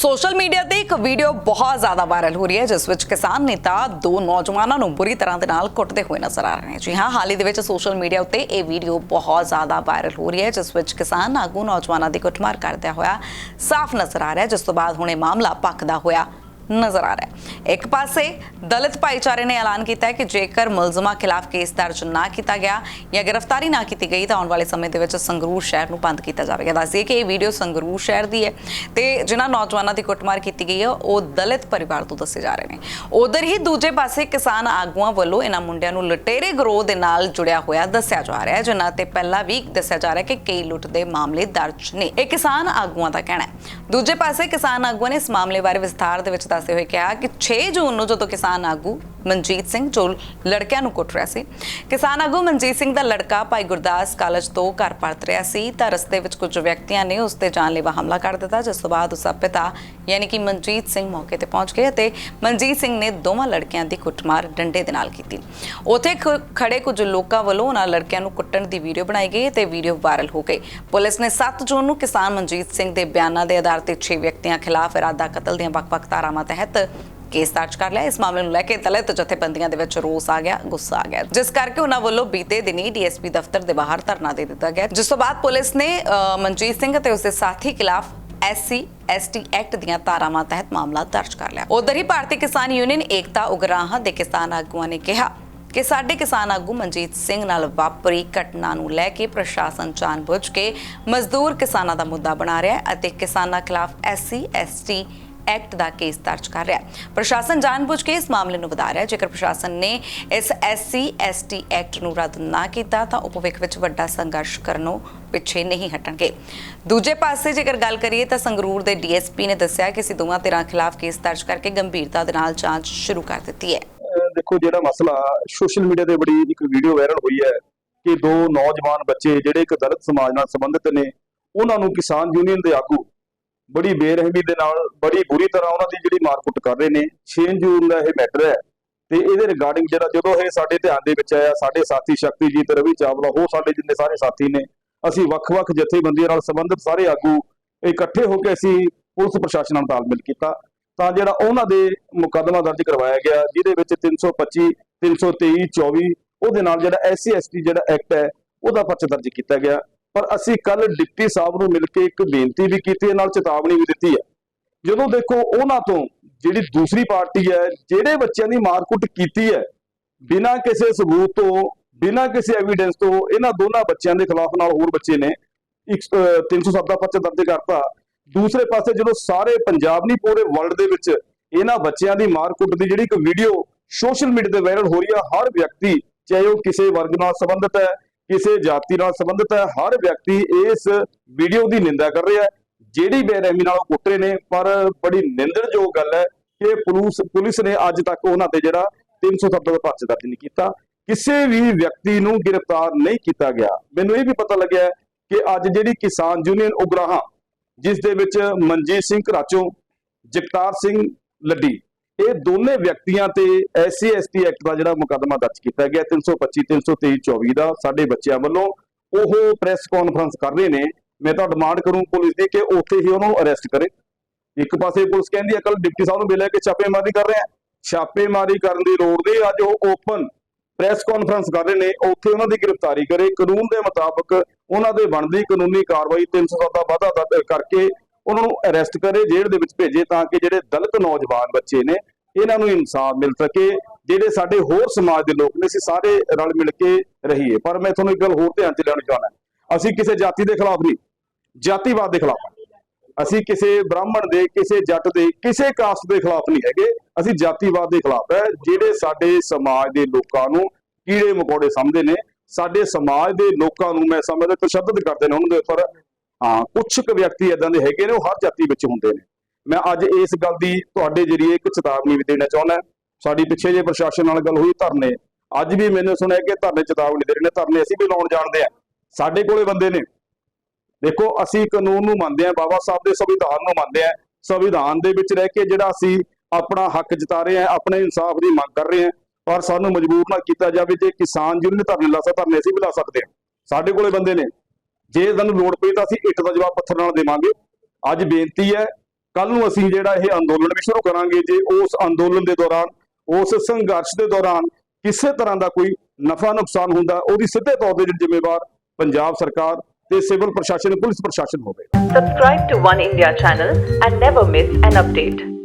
Social media ਤੇ ਇੱਕ video ਬਹੁਤ ਜ਼ਿਆਦਾ ਵਾਇਰਲ ਹੋ ਰਹੀ ਹੈ, ਜਿਸ ਵਿੱਚ ਕਿਸਾਨ ਨੇਤਾ ਦੋ ਨੌਜਵਾਨਾਂ ਨੂੰ ਬੁਰੀ ਤਰ੍ਹਾਂ ਦੇ ਨਾਲ ਕੁੱਟਦੇ ਹੋਏ ਨਜ਼ਰ ਆ ਰਹੇ ਨੇ। ਜੀ ਹਾਂ, ਹਾਲ ਹੀ ਦੇ ਵਿੱਚ ਸੋਸ਼ਲ ਮੀਡੀਆ ਉੱਤੇ ਇਹ ਵੀਡੀਓ ਬਹੁਤ ਜ਼ਿਆਦਾ ਵਾਇਰਲ ਹੋ ਰਹੀ ਹੈ, ਜਿਸ ਵਿੱਚ ਕਿਸਾਨ ਆਗੂ ਨੌਜਵਾਨਾਂ ਦੀ ਕੁੱਟਮਾਰ ਕਰਦਿਆਂ ਹੋਇਆ ਸਾਫ਼ ਨਜ਼ਰ ਆ ਰਿਹਾ ਜਿਸ ਤੋਂ ਬਾਅਦ ਹੁਣ ਇਹ ਮਾਮਲਾ ਪੱਕਦਾ ਹੋਇਆ ਨਜ਼ਰ ਆ ਰਿਹਾ ਹੈ। ਇੱਕ ਪਾਸੇ ਦਲਿਤ ਭਾਈਚਾਰੇ ਨੇ ਐਲਾਨ ਕੀਤਾ ਹੈ ਕਿ ਜੇਕਰ ਮੁਲਜ਼ਮਾਂ ਖਿਲਾਫ ਕੇਸ ਦਰਜ ਨਾ ਕੀਤਾ ਗਿਆ ਜਾਂ ਗ੍ਰਿਫਤਾਰੀ ਨਾ ਕੀਤੀ ਗਈ, ਤਾਂ ਆਉਣ ਵਾਲੇ ਸਮੇਂ ਦੇ ਵਿੱਚ ਸੰਗਰੂਰ ਸ਼ਹਿਰ ਨੂੰ ਬੰਦ ਕੀਤਾ ਜਾਵੇਗਾ। ਦੱਸਦੀਏ ਕਿ ਇਹ ਵੀਡੀਓ ਸੰਗਰੂਰ ਸ਼ਹਿਰ ਦੀ ਹੈ ਤੇ ਜਿਨ੍ਹਾਂ ਨੌਜਵਾਨਾਂ ਦੀ ਕੁੱਟਮਾਰ ਕੀਤੀ ਗਈ ਹੈ, ਉਹ ਦਲਿਤ ਪਰਿਵਾਰ ਤੋਂ ਦੱਸੇ ਜਾ ਰਹੇ ਨੇ। ਉਧਰ ਹੀ ਦੂਜੇ ਪਾਸੇ ਕਿਸਾਨ ਆਗੂਆਂ ਵੱਲੋਂ ਇਹਨਾਂ ਮੁੰਡਿਆਂ ਨੂੰ ਲੁਟੇਰੇ ਗਰੋਹ ਦੇ ਨਾਲ ਜੁੜਿਆ ਹੋਇਆ ਦੱਸਿਆ ਜਾ ਰਿਹਾ ਹੈ, ਜਿਨ੍ਹਾਂ ਤੇ ਪਹਿਲਾਂ ਵੀ ਦੱਸਿਆ ਜਾ ਰਿਹਾ ਹੈ ਕਿ ਕਈ ਲੁੱਟ ਦੇ ਮਾਮਲੇ ਦਰਜ ਨੇ। ਇਹ ਕਿਸਾਨ ਆਗੂਆਂ ਦਾ ਕਹਿਣਾ ਹੈ। ਦੂਜੇ ਪਾਸੇ ਕਿਸਾਨ ਆਗੂਆਂ ਨੇ ਇਸ ਮਾਮਲੇ ਬਾਰੇ ਵਿਸਥਾਰ ਦੇ ਵਿੱਚ ਦੱਸਦੇ ਹੋਏ ਕਿਹਾ ਕਿ 6 ਜੂਨ ਨੂੰ ਜਦੋਂ ਕਿਸਾਨ ਆਗੂ ਮਨਜੀਤ ਸਿੰਘ ਜੋ ਲੜਕਿਆਂ ਨੂੰ ਕੁੱਟ ਰਿਹਾ ਸੀ, ਕਿਸਾਨ ਆਗੂ ਮਨਜੀਤ ਸਿੰਘ ਦਾ ਲੜਕਾ ਭਾਈ ਗੁਰਦਾਸ ਕਾਲਜ ਤੋਂ ਘਰ ਪਰਤ ਰਿਹਾ ਸੀ, ਤਾਂ ਰਸਤੇ ਵਿੱਚ ਕੁਝ ਵਿਅਕਤੀਆਂ ਨੇ ਉਸ ਤੇ ਜਾਨਲੇਵਾ ਹਮਲਾ ਕਰ ਦਿੱਤਾ, ਜਿਸ ਤੋਂ ਬਾਅਦ ਉਸ ਦਾ ਪਿਤਾ ਯਾਨੀ ਕਿ ਮਨਜੀਤ ਸਿੰਘ ਮੌਕੇ ਤੇ ਪਹੁੰਚ ਗਏ ਅਤੇ ਮਨਜੀਤ ਸਿੰਘ ਨੇ ਦੋਵਾਂ ਲੜਕਿਆਂ ਦੀ ਕੁੱਟਮਾਰ ਡੰਡੇ ਦੇ ਨਾਲ ਕੀਤੀ। ਉੱਥੇ ਖੜੇ ਕੁਝ ਲੋਕਾਂ ਵੱਲੋਂ ਉਹਨਾਂ ਲੜਕਿਆਂ ਨੂੰ ਕੁੱਟਣ ਦੀ ਵੀਡੀਓ ਬਣਾਈ ਗਈ ਤੇ ਵੀਡੀਓ ਵਾਇਰਲ ਹੋ ਗਈ। ਪੁਲਿਸ ਨੇ 7 ਜੂਨ ਨੂੰ ਕਿਸਾਨ ਮਨਜੀਤ ਸਿੰਘ ਦੇ ਬਿਆਨਾਂ ਦੇ ਆਧਾਰ ਤੇ 6 ਵਿਅਕਤੀਆਂ ਖਿਲਾਫ ਇਰਾਦਾ ਕਤਲ ਦੀਆਂ ਵੱਖ-ਵੱਖ ਧਾਰਾਵਾਂ ਤਹਿਤ ਕੇਸ ਦਰਜ ਕਰ ਲਿਆ। ਇਸ ਮਾਮਲੇ ਨੂੰ ਲੈ ਕੇ ਦਲਿਤ ਜਥੇਬੰਦੀਆਂ ਦੇ ਵਿੱਚ ਰੋਸ ਆ ਗਿਆ, ਗੁੱਸਾ ਆ ਗਿਆ। ਜਿਸ ਕਰਕੇ ਉਹਨਾਂ ਵੱਲੋਂ ਬੀਤੇ ਦਿਨੀ ਡੀਐਸਪੀ ਦਫ਼ਤਰ ਦੇ ਬਾਹਰ ਧਰਨਾ ਦੇ ਦਿੱਤਾ ਗਿਆ। ਜਿਸ ਤੋਂ ਬਾਅਦ ਪੁਲਿਸ ਨੇ ਮਨਜੀਤ ਸਿੰਘ ਅਤੇ ਉਸਦੇ ਸਾਥੀ ਖਿਲਾਫ ਐਸਸੀ, ਐਸਟੀ ਐਕਟ ਦੀਆਂ ਧਾਰਾਵਾਂ ਤਹਿਤ ਮਾਮਲਾ ਦਰਜ ਕਰ ਲਿਆ। ਉਧਰ ਹੀ ਭਾਰਤੀ ਕਿਸਾਨ ਯੂਨੀਅਨ ਏਕਤਾ ਉਗਰਾਹਾਂ ਦੇ ਕਿਸਾਨ ਆਗੂਆਂ ਨੇ ਕਿਹਾ ਕਿ ਸਾਡੇ ਕਿਸਾਨ ਆਗੂ ਮਨਜੀਤ ਸਿੰਘ ਨਾਲ ਵਾਪਰੀ ਘਟਨਾ ਨੂੰ ਲੈ ਕੇ ਪ੍ਰਸ਼ਾਸਨ ਜਾਣਬੁੱਝ ਕੇ ਮਜ਼ਦੂਰ ਕਿਸਾਨਾਂ ਦਾ ਮੁੱਦਾ ਬਣਾ ਰਿਹਾ ਹੈ ਅਤੇ ਕਿਸਾਨਾਂ ਖਿਲਾਫ ਐਸਸੀ, ਐਸਟੀ ਐਕਟ ਦਾ ਕੇਸ ਦਰਜ ਕਰ ਰਿਹਾ ਹੈ। ਪ੍ਰਸ਼ਾਸਨ ਜਾਣਬੁੱਝ ਕੇ ਇਸ ਮਾਮਲੇ ਨੂੰ ਵਧਾ ਰਿਹਾ ਹੈ। ਜੇਕਰ ਪ੍ਰਸ਼ਾਸਨ ਨੇ ਇਸ ਐਸਸੀ ਐਸਟੀ ਐਕਟ ਨੂੰ ਰੱਦ ਨਾ ਕੀਤਾ, ਤਾਂ ਉਹ ਵਿੱਚ ਵੱਡਾ ਸੰਘਰਸ਼ ਕਰਨੋਂ ਪਿੱਛੇ ਨਹੀਂ ਹਟਣਗੇ। ਦੂਜੇ ਪਾਸੇ ਜੇਕਰ ਗੱਲ ਕਰੀਏ ਤਾਂ ਸੰਗਰੂਰ ਦੇ ਡੀਐਸਪੀ ਨੇ ਦੱਸਿਆ ਕਿ ਅਸੀਂ ਦੋਵਾਂ ਧਿਰਾਂ ਖਿਲਾਫ ਕੇਸ ਦਰਜ ਕਰਕੇ ਗੰਭੀਰਤਾ ਦੇ ਨਾਲ ਜਾਂਚ ਸ਼ੁਰੂ ਕਰ ਦਿੱਤੀ ਹੈ। ਦੇਖੋ, ਜਿਹੜਾ ਮਸਲਾ ਸੋਸ਼ਲ ਮੀਡੀਆ ਤੇ ਬੜੀ ਇੱਕ ਵੀਡੀਓ ਵਾਇਰਲ ਹੋਈ ਹੈ ਕਿ ਦੋ ਨੌਜਵਾਨ ਬੱਚੇ ਜਿਹੜੇ ਇੱਕ ਦਲਿਤ ਸਮਾਜ ਨਾਲ ਸੰਬੰਧਿਤ ਨੇ, ਉਹਨਾਂ ਨੂੰ ਕਿਸਾਨ ਯੂਨੀਅਨ ਦੇ ਆਗੂ ਬੜੀ ਬੇਰਹਿਮੀ ਦੇ ਨਾਲ, ਬੜੀ ਬੁਰੀ ਤਰ੍ਹਾਂ ਉਹਨਾਂ ਦੀ ਜਿਹੜੀ ਮਾਰਕੁੱਟ ਕਰ ਰਹੇ ਨੇ 6 ਜੂਨ ਦਾ ਇਹ ਮੈਟਰ ਹੈ। ਤੇ ਇਹਦੇ ਰਿਗਾਰਡਿੰਗ ਜਿਹੜਾ ਜਦੋਂ ਇਹ ਸਾਡੇ ਧਿਆਨ ਦੇ ਵਿੱਚ ਆਇਆ, ਸਾਡੇ ਸਾਥੀ ਸ਼ਕਤੀਜੀਤ, ਰਵੀ ਚਾਵਲਾ, ਉਹ ਸਾਡੇ ਜਿੰਨੇ ਸਾਰੇ ਸਾਥੀ ਨੇ, ਅਸੀਂ ਵੱਖ-ਵੱਖ ਜਥੇਬੰਦੀਆਂ ਨਾਲ ਸੰਬੰਧਿਤ ਸਾਰੇ ਆਗੂ ਇਕੱਠੇ ਹੋ ਕੇ ਅਸੀਂ ਪੁਲਿਸ ਪ੍ਰਸ਼ਾਸਨ ਨਾਲ ਤਾਲਮੇਲ ਕੀਤਾ। ਤਾਂ ਜਿਹੜਾ ਉਹਨਾਂ ਦੇ ਮੁਕੱਦਮਾ ਦਰਜ ਕਰਵਾਇਆ ਗਿਆ, ਜਿਹਦੇ ਵਿੱਚ 325 323 24 ਉਹਦੇ ਨਾਲ ਜਿਹੜਾ ਐਸਸੀ, ਐਸਟੀ ਜਿਹੜਾ ਐਕਟ ਹੈ, ਉਹਦਾ ਪਰਚਾ ਦਰਜ ਕੀਤਾ ਗਿਆ। ਪਰ ਅਸੀਂ ਕੱਲ ਡਿਪਟੀ ਸਾਹਿਬ ਨੂੰ ਮਿਲ ਕੇ ਇੱਕ ਬੇਨਤੀ ਵੀ ਕੀਤੀ ਹੈ ਨਾਲ ਚੇਤਾਵਨੀ ਵੀ ਦਿੱਤੀ ਹੈ। ਜਦੋਂ ਦੇਖੋ ਉਹਨਾਂ ਤੋਂ ਜਿਹੜੀ ਦੂਸਰੀ ਪਾਰਟੀ ਹੈ ਜਿਹੜੇ ਬੱਚਿਆਂ ਦੀ ਮਾਰਕੁੱਟ ਕੀਤੀ ਹੈ ਬਿਨਾਂ ਕਿਸੇ ਸਬੂਤ ਤੋਂ ਬਿਨਾਂ ਕਿਸੇ ਐਵੀਡੈਂਸ ਤੋਂ ਇਹਨਾਂ ਦੋਨਾਂ ਬੱਚਿਆਂ ਦੇ ਖਿਲਾਫ ਨਾਲ ਹੋਰ ਬੱਚੇ ਨੇ ਇੱਕ, ਅਹ, 307 ਦਾ ਪਰਚਾ ਦਰਜ ਕਰਤਾ। ਦੂਸਰੇ ਪਾਸੇ ਜਦੋਂ ਸਾਰੇ ਪੰਜਾਬ ਨਹੀਂ ਪੂਰੇ ਵਰਲਡ ਦੇ ਵਿੱਚ ਇਹਨਾਂ ਬੱਚਿਆਂ ਦੀ ਮਾਰਕੁੱਟ ਦੀ ਜਿਹੜੀ ਇੱਕ ਵੀਡੀਓ ਸੋਸ਼ਲ ਮੀਡੀਆ ਤੇ ਵਾਇਰਲ ਹੋ ਰਹੀ ਹੈ ਹਰ ਵਿਅਕਤੀ ਚਾਹੇ ਉਹ ਕਿਸੇ ਵਰਗ ਨਾਲ ਸੰਬੰਧਿਤ ਹੈ ਕਿਸੇ ਜਾਤੀ ਨਾਲ ਸੰਬੰਧਿਤ ਹੈ। ਹਰ ਵਿਅਕਤੀ ਇਸ ਵੀਡੀਓ ਦੀ ਨਿੰਦਾ ਕਰ ਰਿਹਾ ਹੈ। ਜਿਹੜੀ ਬੇਰਹਿਮੀ ਨਾਲ ਉਹ ਕੁੱਟ ਰਹੇ ਨੇ, ਪਰ ਬੜੀ ਨਿੰਦਣਯੋਗ ਗੱਲ ਹੈ ਕਿ ਪੁਲਿਸ ਪੁਲਿਸ ਨੇ ਅੱਜ ਤੱਕ ਉਹਨਾਂ ਤੇ ਜਿਹੜਾ 307 ਦਾ ਪਰਚਾ ਦਰਜ ਨਹੀਂ ਕੀਤਾ। ਕਿਸੇ ਵੀ ਵਿਅਕਤੀ ਨੂੰ ਗ੍ਰਿਫਤਾਰ ਨਹੀਂ ਕੀਤਾ ਗਿਆ। ਮੈਨੂੰ ਇਹ ਵੀ ਪਤਾ ਲੱਗਿਆ ਕਿ ਅੱਜ ਜਿਹੜੀ ਕਿਸਾਨ ਯੂਨੀਅਨ ਉਗਰਾਹਾਂ, ਜਿਸ ਦੇ ਵਿੱਚ ਮਨਜੀਤ ਸਿੰਘ ਘਰਾਚੋਂ, ਜਗਤਾਰ ਸਿੰਘ ਲੱਡੀ ਇਹ ਦੋਨੇ ਵਿਅਕਤੀਆਂ ਤੇ ਐਸਸੀ ਐਸਟੀ ਐਕਟ ਦਾ ਜਿਹੜਾ ਮੁਕੱਦਮਾ ਦਰਜ ਕੀਤਾ ਗਿਆ 325 323 24 ਦਾ ਸਾਡੇ ਬੱਚਿਆਂ ਵੱਲੋਂ ਉਹ ਪ੍ਰੈਸ ਕਾਨਫਰੰਸ ਕਰ ਰਹੇ ਨੇ। ਮੈਂ ਤਾਂ ਡਿਮਾਂਡ ਕਰੂੰ ਪੁਲਿਸ ਦੀ ਕਿ ਉੱਥੇ ਹੀ ਉਹਨੂੰ ਅਰੈਸਟ ਕਰੇ। ਇੱਕ ਪਾਸੇ ਪੁਲਿਸ ਕਹਿੰਦੀ ਹੈ ਕੱਲ ਡਿਪਟੀ ਸਾਹਿਬ ਨੂੰ ਮਿਲਿਆ ਕਿ ਛਾਪੇਮਾਰੀ ਕਰ ਰਹੇ। ਆ ਛਾਪੇਮਾਰੀ ਕਰਨ ਦੀ ਲੋੜ ਨਹੀਂ, ਅੱਜ ਉਹ ਓਪਨ ਪ੍ਰੈਸ ਕਾਨਫਰੰਸ ਕਰ ਰਹੇ ਨੇ। ਉੱਥੇ ਉਹਨਾਂ ਦੀ ਗ੍ਰਿਫਤਾਰੀ ਕਰੇ। ਕਾਨੂੰਨ ਦੇ ਮੁਤਾਬਕ ਉਹਨਾਂ ਦੇ ਬਣਦੀ ਕਾਨੂੰਨੀ ਕਾਰਵਾਈ 307 ਦਾ ਵਾਧਾ ਦਰਜ ਕਰਕੇ ਉਹਨਾਂ ਨੂੰ ਅਰੈਸਟ ਕਰੇ, ਜੇਲ੍ਹ ਦੇ ਵਿੱਚ ਭੇਜੇ ਤਾਂ ਕਿ ਜਿਹੜੇ ਦਲਿਤ ਨੌਜਵਾਨ ਬੱਚੇ ਨੇ, ਇਹਨਾਂ ਨੂੰ ਇਨਸਾਫ ਮਿਲ ਸਕੇ, ਜਿਹੜੇ ਸਾਡੇ ਹੋਰ ਸਮਾਜ ਦੇ ਲੋਕ ਨੇ, ਅਸੀਂ ਸਾਰੇ ਰਲ ਮਿਲ ਕੇ ਰਹੀਏ। ਪਰ ਮੈਂ ਤੁਹਾਨੂੰ ਇੱਕ ਗੱਲ ਹੋਰ ਧਿਆਨ ਚ ਲਿਆਉਣੀ ਚਾਹੁੰਦਾ ਅਸੀਂ ਕਿਸੇ ਜਾਤੀ ਦੇ ਖਿਲਾਫ ਨਹੀਂ, ਜਾਤੀਵਾਦ ਦੇ ਖਿਲਾਫ ਅਸੀਂ ਕਿਸੇ ਬ੍ਰਾਹਮਣ ਦੇ, ਕਿਸੇ ਜੱਟ ਦੇ, ਕਿਸੇ ਕਾਸਟ ਦੇ ਖਿਲਾਫ ਨਹੀਂ ਹੈਗੇ। ਅਸੀਂ ਜਾਤੀਵਾਦ ਦੇ ਖਿਲਾਫ ਹੈ। ਜਿਹੜੇ ਸਾਡੇ ਸਮਾਜ ਦੇ ਲੋਕਾਂ ਨੂੰ ਕੀੜੇ ਮਕੌੜੇ ਸਮਝਦੇ ਨੇ, ਸਾਡੇ ਸਮਾਜ ਦੇ ਲੋਕਾਂ ਨੂੰ ਮੈਂ ਸਮਝਦਾ ਤਸ਼ੱਦਦ ਕਰਦੇ ਨੇ ਉਹਨਾਂ ਦੇ ਉੱਪਰ। ਹਾਂ ਕੁਝ ਕੁ ਵਿਅਕਤੀ ਇਦਾਂ ਦੇ ਹੈਗੇ ਨੇ, ਉਹ ਹਰ ਜਾਤੀ ਵਿੱਚ ਹੁੰਦੇ ਨੇ। ਮੈਂ ਅੱਜ ਇਸ ਗੱਲ ਦੀ ਤੁਹਾਡੇ ਜਰੀਏ ਇੱਕ ਚੇਤਾਵਨੀ ਵੀ ਦੇਣਾ ਚਾਹੁੰਦਾ ਸਾਡੀ ਪਿੱਛੇ ਜੇ ਪ੍ਰਸ਼ਾਸਨ ਨਾਲ ਗੱਲ ਹੋਈ, ਧਰਨੇ। ਅੱਜ ਵੀ ਮੈਨੂੰ ਸੁਣਿਆ ਕਿ ਧਰਨੇ ਚੇਤਾਵਨੀ ਦੇ ਰਹੇ ਨੇ, ਧਰਨੇ ਅਸੀਂ ਵੀ ਲਾਉਣ ਜਾਣਦੇ ਆ ਸਾਡੇ ਕੋਲੇ ਬੰਦੇ ਨੇ। ਦੇਖੋ, ਅਸੀਂ ਕਾਨੂੰਨ ਨੂੰ ਮੰਨਦੇ ਆ ਬਾਬਾ ਸਾਹਿਬ ਦੇ ਸੰਵਿਧਾਨ ਨੂੰ ਮੰਨਦੇ ਆ ਸੰਵਿਧਾਨ ਦੇ ਵਿੱਚ ਰਹਿ ਕੇ ਜਿਹੜਾ ਅਸੀਂ ਆਪਣਾ ਹੱਕ ਜਤਾ ਰਹੇ ਆ ਆਪਣੇ ਇਨਸਾਫ ਦੀ ਮੰਗ ਕਰ ਰਹੇ ਆ ਪਰ ਸਾਨੂੰ ਮਜਬੂਰ ਨਾ ਕੀਤਾ ਜਾਵੇ ਜੇ ਕਿਸਾਨ ਯੂਨੀਅਨ ਧਰਨੇ ਲਾ ਸਕਦਾ ਧਰਨੇ ਅਸੀਂ ਵੀ ਲਾ ਸਕਦੇ ਆ ਸਾਡੇ ਕੋਲੇ ਬੰਦੇ ਨੇ। ਜੇ ਸਾਨੂੰ ਲੋੜ ਪਈ ਤਾਂ ਅਸੀਂ ਇੱਟ ਦਾ ਜਵਾਬ ਪੱਥਰ ਨਾਲ ਦੇਵਾਂਗੇ ਅੱਜ ਬੇਨਤੀ ਹੈ ਕੱਲ ਨੂੰ ਅਸੀਂ ਜਿਹੜਾ ਇਹ ਅੰਦੋਲਨ ਵੀ ਸ਼ੁਰੂ ਕਰਾਂਗੇ, ਜੇ ਉਸ ਅੰਦੋਲਨ ਦੇ ਦੌਰਾਨ, ਉਸ ਸੰਘਰਸ਼ ਦੇ ਦੌਰਾਨ ਕਿਸੇ ਤਰ੍ਹਾਂ ਦਾ ਕੋਈ ਨਫਾ ਨੁਕਸਾਨ ਹੁੰਦਾ, ਉਹਦੀ ਸਿੱਧੇ ਤੌਰ ਤੇ ਜ਼ਿੰਮੇਵਾਰ ਪੰਜਾਬ ਸਰਕਾਰ ਤੇ ਸਿਵਲ ਪ੍ਰਸ਼ਾਸਨ, ਪੁਲਿਸ ਪ੍ਰਸ਼ਾਸਨ ਹੋਵੇ Subscribe to One India channel and never miss an update.